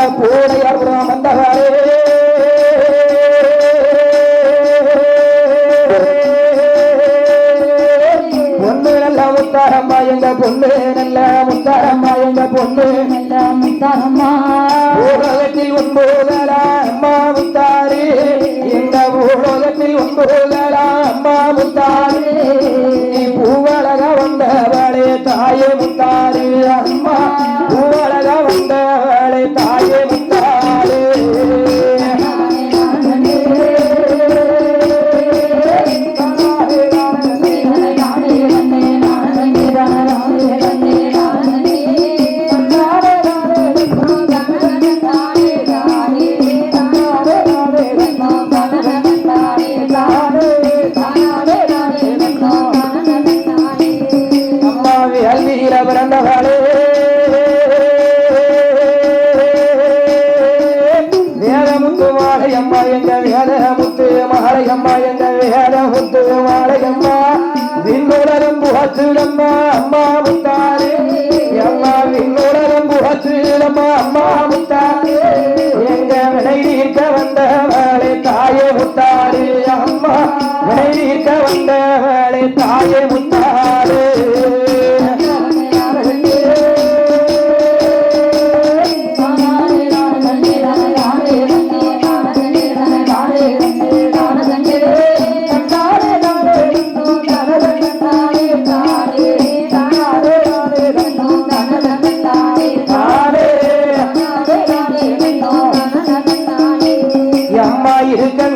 அந்த கூடையபுரம் வந்தவரே. பொண்ணு நல்ல முத்தாரம்மா எங்க பொண்ணு நல்ல முத்தாரம்மா எங்க பொண்ணு நல்ல முத்தாரம்மா. உலகத்தில் ஒன்போதலா அம்மா முத்தாரே எங்க உலகத்தில் ஒன்போதலா மாலையம்மா எங்க வேதமுத்து மாலையம்மா விண்ணுலரும் புகச்சிடம்மா அம்மா முத்தாரே. அம்மா விண்ணுலரும் புகச்சிடம்மா அம்மா முத்தாரே. எங்க வினை வந்த வேலை தாயே முத்தாரே அம்மா. வினை வந்த வேலை தாயே முத்தாரே.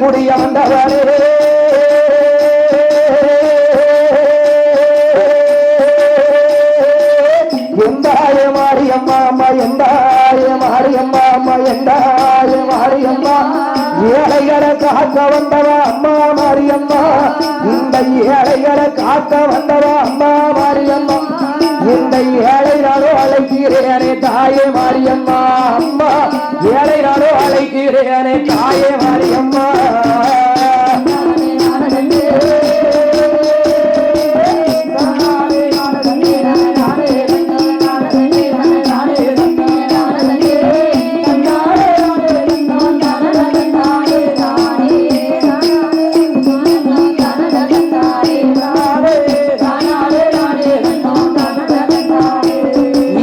இருக்கங்குடிய வந்தவளே எந்தாய மாரியம்மா அம்மா எந்தாய மாரியம்மா அம்மா எந்தாய மாரியம்மா ஏழைகளை காக்க வந்தவ அம்மா மாரியம்மா இந்த ஏழைகளை காக்க வந்தவ அம்மா மாரியம்மா இந்த ஏழை நாளோ அழைக்கிறேனே தாயே அழைக்கிறேனே தாயே மாரியம்மா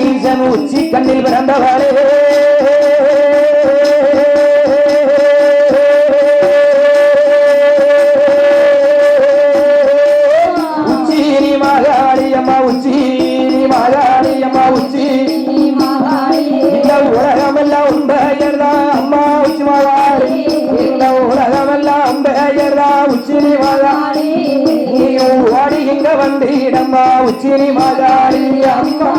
ஈசன் உச்சி கண்ணில் பிறந்தவளே. உச்சிரி மாகாளி நீயும் ஓடி இங்க வந்து இடம்மா உச்சினி மாதாரி அம்மா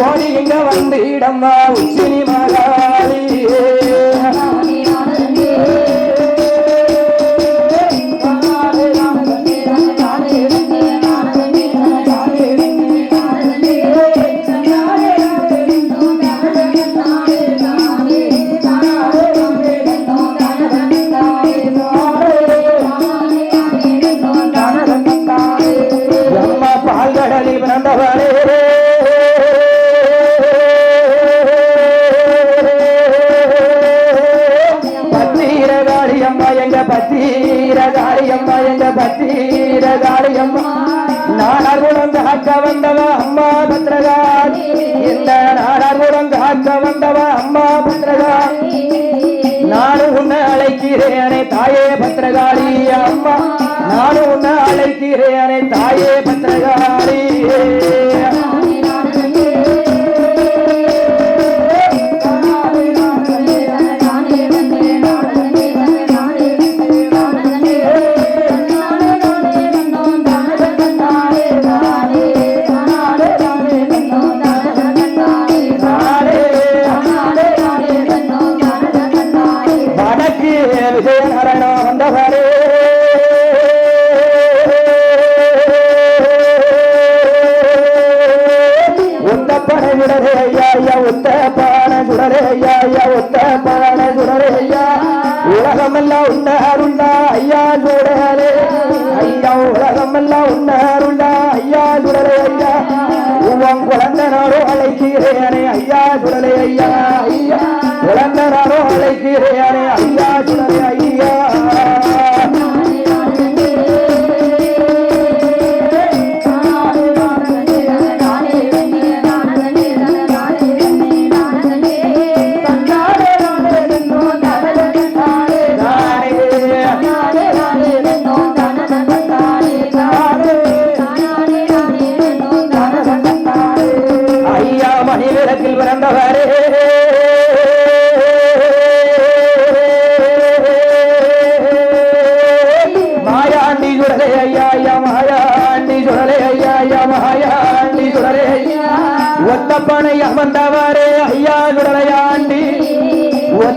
ஓடி இங்க வந்து இடம்மா உச்சினி மாதாரி எங்க பத்தீரகாளி அம்மா நாடார் குலம் காக்க வந்தவ அம்மா பத்ரகாளி. இந்த நாடார் குலம் காக்க வந்தவ அம்மா பத்ரகாளி. நானும் உன்னை அழைக்கிறேனே தாயே பத்ரகாளி அம்மா. நானும் உன்னை அழைக்கிறேனே தாயே பத்ரகாளி. ஒத்தப்பான சுடரே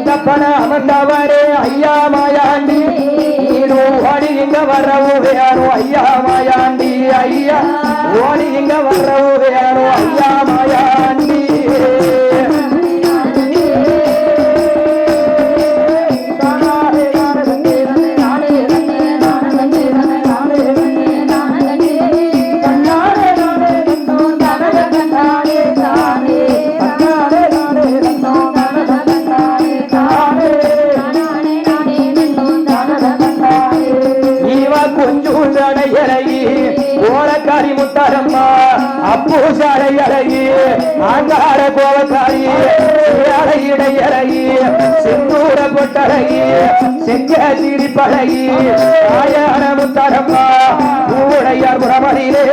முத்தப்பன அமர்ந்தவரே ஐயா மாயாண்டி. நீனு ஓடி இங்க வரவு வேணும் ஐயா மாயாண்டி ஐயா. ஓடி இங்க வரவு அப்பு சடையழகி ஆங்கார கோவக்காரி இடையழகி செந்தூர கொட்டழகி செஞ்ச சிரிப்பழகி ஆயான முத்தாரம்மா பூவுடையார் புறமணியிலே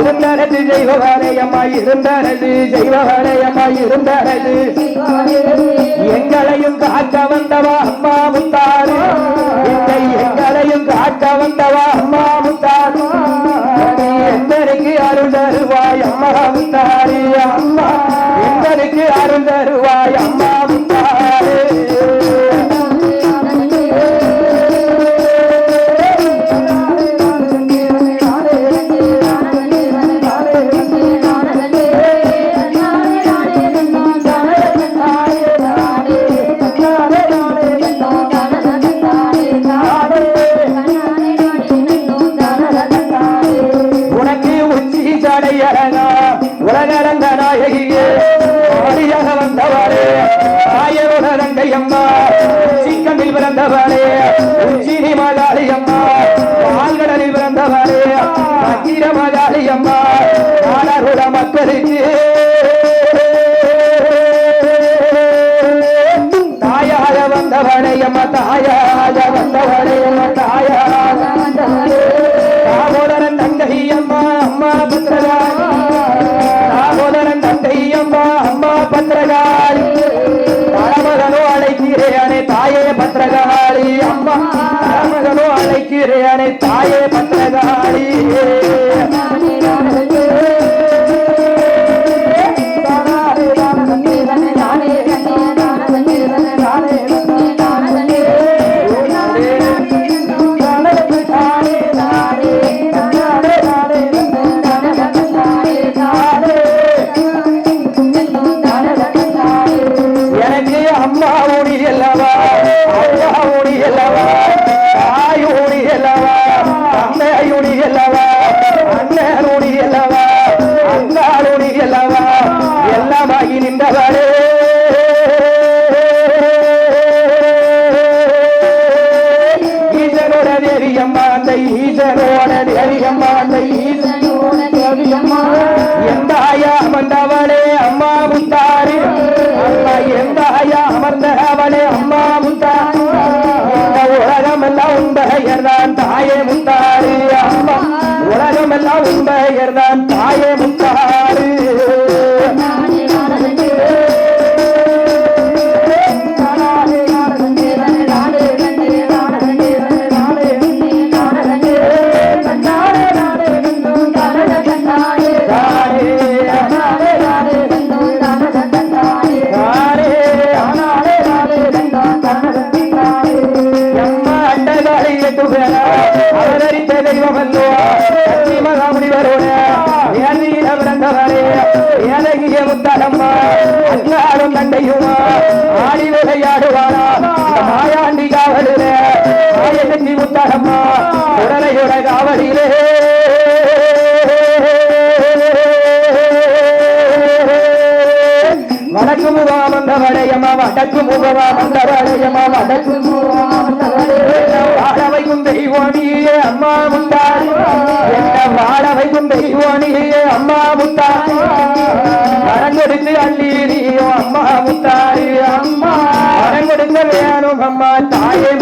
இருந்தாரது செய்வவரை இருந்தாரது இருந்தனது இருந்தாரது. எங்களையும் காக்க வந்தவா அம்மா முத்தாரு உலகரங்க நாயகியே ஆடியாக வந்தவரே ஆயருடரங்கை அம்மா உச்சி கண்ணில் பிறந்தவரே உச்சி மகாளி அம்மா பால்கடலில் பிறந்தவரே அக்கிர மகாளி அம்மா நாடருட மக்களுக்கு. அழைக்கிறேனே தாயே பத்திரகாளி அஞ்சாடும் ஆடி விளையாடுவாரா மாயாண்டி காவலிலே மாயகஞ்சி முத்தலம்மா உடலையுட காவலிலே. வடக்கு முகா வந்தவடையம்மா வடக்கு முகவா வந்தவடையம்மா வடக்கு வாழ வைக்கும் முத்தாரி அம்மா. வரங்கொடுங்க வேணும் அம்மா. தாயே